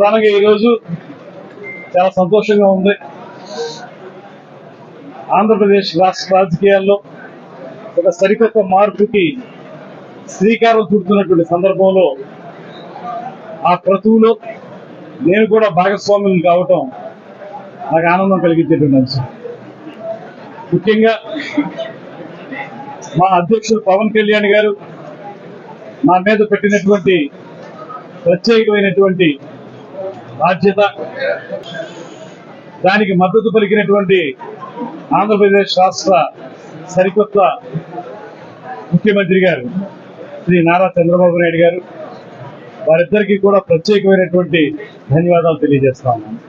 ప్రధానంగా ఈరోజు చాలా సంతోషంగా ఉంది. ఆంధ్రప్రదేశ్ రాష్ట్ర రాజకీయాల్లో ఒక సరికొత్త మార్పుకి శ్రీకారం చుడుతున్నటువంటి సందర్భంలో ఆ క్రతువులో నేను కూడా భాగస్వామ్యం కావటం నాకు ఆనందం కలిగించేటువంటి అంశం. ముఖ్యంగా మా అధ్యక్షుడు పవన్ కళ్యాణ్ గారు నా మీద పెట్టినటువంటి ప్రత్యేకమైనటువంటి బాధ్యత. దానికి మద్దతు పలికినటువంటి ఆంధ్రప్రదేశ్ రాష్ట్ర సరికొత్త ముఖ్యమంత్రి గారు శ్రీ నారా చంద్రబాబు నాయుడు గారు వారిద్దరికీ కూడా ప్రత్యేకమైనటువంటి ధన్యవాదాలు తెలియజేస్తా ఉన్నాను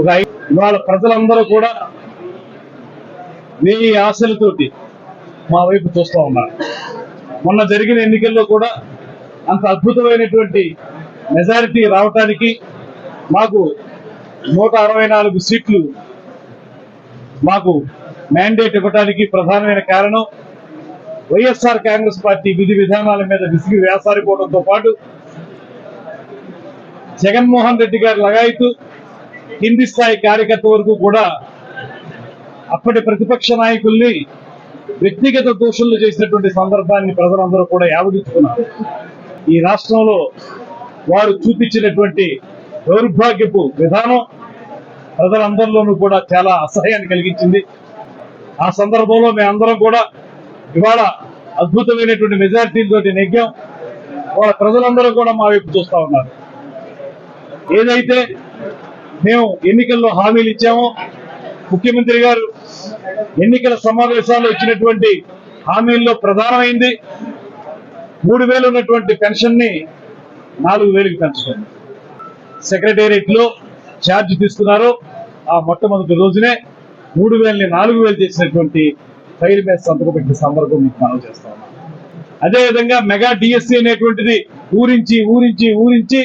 ఒక ఇవాళ ప్రజలందరూ కూడా వెయ్యి ఆశలతోటి మా వైపు చూస్తూ ఉన్నారు. మొన్న జరిగిన ఎన్నికల్లో కూడా అంత అద్భుతమైనటువంటి మెజారిటీ రావటానికి మాకు నూట అరవై నాలుగు సీట్లు మాకు మ్యాండేట్ ఇవ్వడానికి ప్రధానమైన కారణం వైఎస్ఆర్ కాంగ్రెస్ పార్టీ విధి విధానాల మీద విసిగి వేసారిపోవడంతో పాటు జగన్మోహన్ రెడ్డి గారి లగాయతూ కింది స్థాయి కార్యకర్త వరకు కూడా అప్పటి ప్రతిపక్ష నాయకుల్ని వ్యక్తిగత దోషులు చేసినటువంటి సందర్భాన్ని ప్రజలందరూ కూడా యావగించుకున్నారు. ఈ రాష్ట్రంలో వారు చూపించినటువంటి దౌర్భాగ్యపు విధానం ప్రజలందరిలోనూ కూడా చాలా అసహ్యాన్ని కలిగించింది. ఆ సందర్భంలో మేమందరం కూడా ఇవాళ అద్భుతమైనటువంటి మెజార్టీలతో నెగ్గాం. వాళ్ళ ప్రజలందరూ కూడా మా వైపు చూస్తా ఉన్నారు. ఏదైతే మేము ఎన్నికల్లో హామీలు ఇచ్చామో ముఖ్యమంత్రి గారు ఎన్నికల సమావేశాల్లో ఇచ్చినటువంటి హామీల్లో ప్రధానమైంది. మూడు వేలు ఉన్నటువంటి పెన్షన్ని నాలుగు వేలకు పెంచడం సెక్రటేరియట్లో ఛార్జ్ తీసుకున్నారు. ఆ మొట్టమొదటి రోజునే మూడు వేలని నాలుగు వేలు చేసినటువంటి ఫైల్ మీద సంతకం పెట్టిన సందర్భం మీకు మనం చేస్తా ఉన్నాం. అదేవిధంగా మెగా డిఎస్సి అనేటువంటిది ఊరించి ఊరించి ఊరించి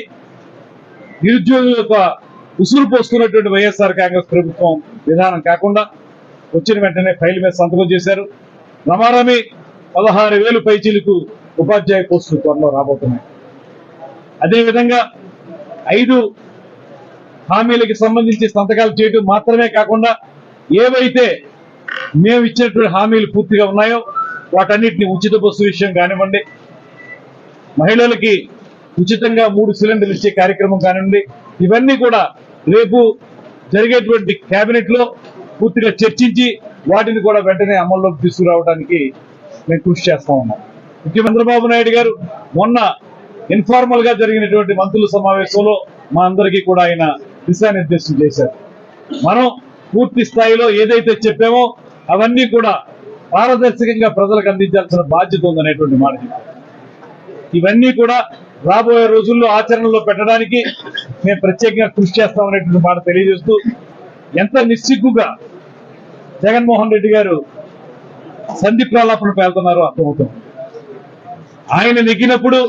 నిరుద్యోగుల యొక్క ఉసురు పోస్తున్నటువంటి వైఎస్ఆర్ కాంగ్రెస్ ప్రభుత్వం విధానం కాకుండా వచ్చిన వెంటనే ఫైల్ మీద సంతకం చేశారు. రమారమి పదహారు వేలు పైచీలకు ఉపాధ్యాయ పోస్టులు త్వరలో రాబోతున్నాయి. అదేవిధంగా ఐదు హామీలకి సంబంధించి సంతకాలు చేయడం మాత్రమే కాకుండా ఏవైతే మేము ఇచ్చినటువంటి హామీలు పూర్తిగా ఉన్నాయో వాటన్నిటిని ఉచిత బస్సు విషయం కానివ్వండి మహిళలకి ఉచితంగా మూడు సిలిండర్లు ఇచ్చే కార్యక్రమం కానివ్వండి ఇవన్నీ కూడా రేపు జరిగేటువంటి కేబినెట్లో పూర్తిగా చర్చించి వాటిని కూడా వెంటనే అమల్లోకి తీసుకురావడానికి మేము కృషి చేస్తా ఉన్నాం. ముఖ్యమంత్రి చంద్రబాబు నాయుడు గారు మొన్న ఇన్ఫార్మల్గా జరిగినటువంటి మంత్రుల సమావేశంలో మా అందరికీ కూడా ఆయన దిశానిర్దేశం చేశారు. మనం పూర్తి స్థాయిలో ఏదైతే చెప్పామో అవన్నీ కూడా పారదర్శకంగా ప్రజలకు అందించాల్సిన బాధ్యత ఉందనేటువంటి మాట. ఇవన్నీ కూడా రాబోయే రోజుల్లో ఆచరణలో పెట్టడానికి మేము ప్రత్యేకంగా కృషి చేస్తామనేటువంటి మాట తెలియజేస్తూ ఎంత నిస్సిగ్గుగా జగన్మోహన్ రెడ్డి గారు సంధి ప్రాలాపన పేలుతున్నారో అర్థమవుతుంది. ఆయన నెగ్గినప్పుడు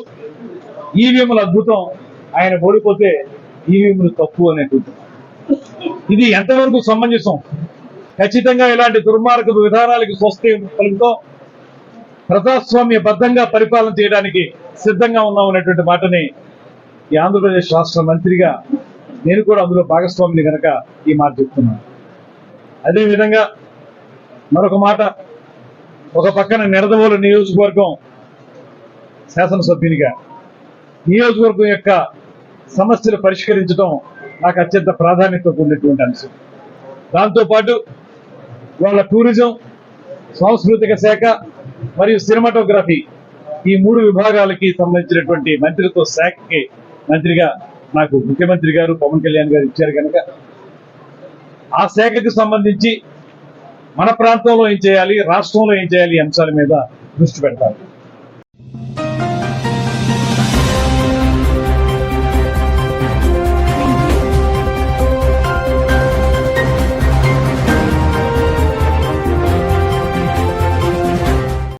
ఈవీఎంల అద్భుతం ఆయన ఓడిపోతే ఈవీఎంలు తప్పు అనేటువంటి ఇది ఎంతవరకు సమంజసం? ఖచ్చితంగా ఇలాంటి దుర్మార్గపు విధానాలకి స్వస్తి పలుకుతాం ప్రజాస్వామ్య బద్ధంగా పరిపాలన చేయడానికి సిద్ధంగా ఉన్నాం అనేటువంటి మాటని ఈ ఆంధ్రప్రదేశ్ రాష్ట్ర మంత్రిగా నేను కూడా అందులో భాగస్వామిని కనుక ఈ మాట చెప్తున్నాను. అదేవిధంగా మరొక మాట ఒక పక్కన నిడదవోలు నియోజకవర్గం శాసనసభ్యునిగా నియోజకవర్గం యొక్క సమస్యలు పరిష్కరించడం నాకు అత్యంత ప్రాధాన్యత కూడినటువంటి అంశం. దాంతోపాటు వాళ్ళ టూరిజం సాంస్కృతిక శాఖ మరియు సినిమాటోగ్రఫీ ఈ మూడు విభాగాలకి సంబంధించినటువంటి మంత్రిత్వ శాఖకి మంత్రిగా నాకు ముఖ్యమంత్రి గారు పవన్ కళ్యాణ్ గారు ఇచ్చారు కనుక ఆ శాఖకు సంబంధించి మన ప్రాంతంలో ఏం చేయాలి రాష్ట్రంలో ఏం చేయాలి అంశాల మీద దృష్టి పెడతారు